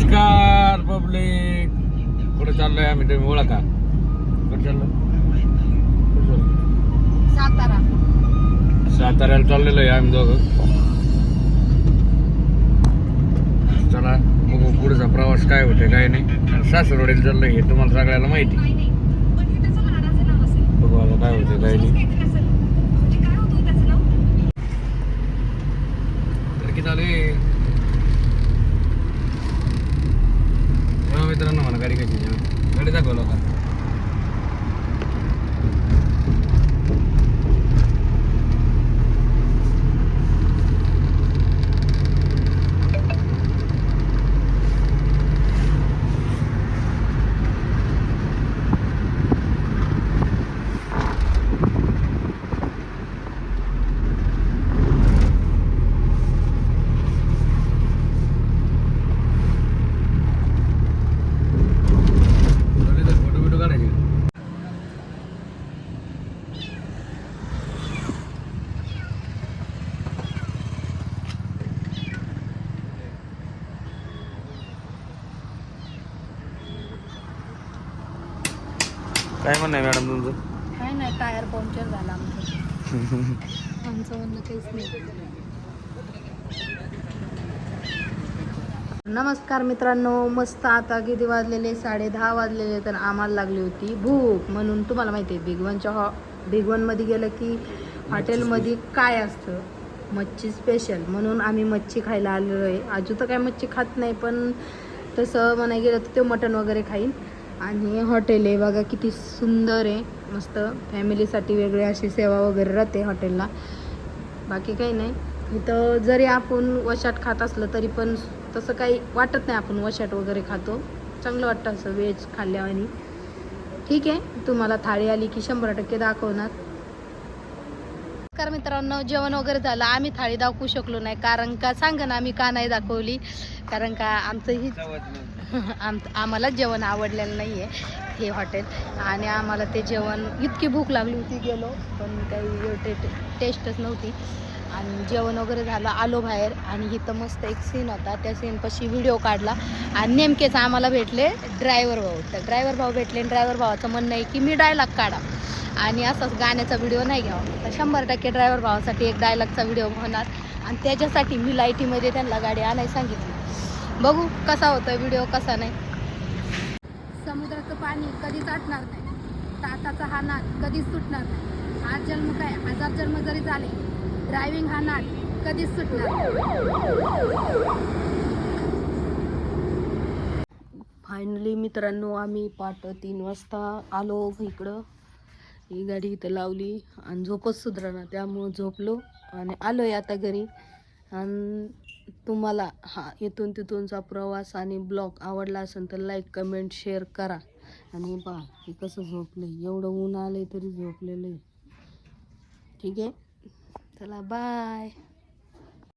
नमस्कार पब्लिक. कुठे चाललोय आम्ही? तुम्ही ओळखा. कुठे चाललो? सातारा. साताऱ्याला चाललेलो आहे आम्ही दोघं. चला बघू पुढचा प्रवास काय होते काय नाही. सासरवाडीला चाललोय हे तुम्हाला सगळ्याला माहिती. बघू आता काय होते काय नाही. तर किती चालू आहे तेव्हा मित्रांनो म्हणा गाडी कशी गाडी दाखवलं का काय म्हणणं आहे मॅडम तुमचं? काय नाही टायर पंक्चर झाला आमचं. आमचं म्हणणं काहीच नाही. नमस्कार मित्रांनो मस्त आता किती वाजलेले? साडे दहा वाजलेले तर आम्हाला लागली होती भूक. म्हणून तुम्हाला माहिती आहे बिग वनच्या हॉ बिग वनमध्ये गेलं की हॉटेलमध्ये काय असतं? मच्छी स्पेशल म्हणून आम्ही मच्छी खायला आलेलो आहे. आजू तर काय मच्छी खात नाही पण तसं म्हणाय गेलं तर ते मटण वगैरे खाईन. आणि हॉटेल आहे बघा किती सुंदर आहे. मस्त फॅमिलीसाठी वेगळे अशी सेवा वगैरे राहते हॉटेलला. बाकी काही नाही. इथं जरी आपण वशाट खात असलं तरी पण तसं काही वाटत नाही आपण वशाट वगैरे खातो. चांगलं वाटतं असं व्हेज खाल्ल्यावानी. ठीक आहे. तुम्हाला थाळी आली की शंभर टक्के दाखवणार. नमस्कार मित्रांनो जेवण वगैरे झालं आम्ही थाळी दाखवू शकलो नाही. कारण का सांगा ना आम्ही का नाही दाखवली? कारण का आमचं ही आम आम्हाला जेवण आवडलेलं नाही आहे हे हॉटेल. आणि आम्हाला ते जेवण इतकी भूक लागली होती गेलो. पण काही टे टेस्टच नव्हती. आणि जेवण वगैरे झालं आलो बाहेर. आणि इथं मस्त एक सीन होता. त्या सीनपाशी व्हिडिओ काढला. आणि नेमकेच आम्हाला भेटले ड्रायव्हर भाऊ. तर ड्रायव्हर भाऊ भेटले ड्रायव्हर भावाचं म्हणणं आहे की मी डायलॉग काढा. आणि असंच गाण्याचा व्हिडिओ नाही घ्यावा. तर शंभर टक्के ड्रायव्हर भावासाठी एक डायलॉगचा व्हिडिओ होणार. आणि त्याच्यासाठी मी लाईटीमध्ये त्यांना गाडी आणायला सांगितली. बघू कसा होता व्हिडिओ कसा नाही. समुद्राचं पाणी कधीच आटणार नाही. ताताचा हा नाद कधीच सुटणार नाही. हा जन्म काय? हजार जन्म जरी झाले ड्रायव्हिंग हा नाद कधीच सुटणार फायनली मित्रांनो आम्ही पाट तीन वाजता आलो इकडं. ही गाडी इथं लावली आणि झोपच सुधारणा त्यामुळं झोपलो आणि आलो आहे आता घरी. आणि तुम्हाला हा इथून तिथूनचा प्रवास आणि ब्लॉग आवडला असेल तर लाईक कमेंट शेअर करा. आणि पहा हे कसं झोपलं एवढं ऊन आलं तरी झोपलेलं आहे. ठीक आहे? चला बाय.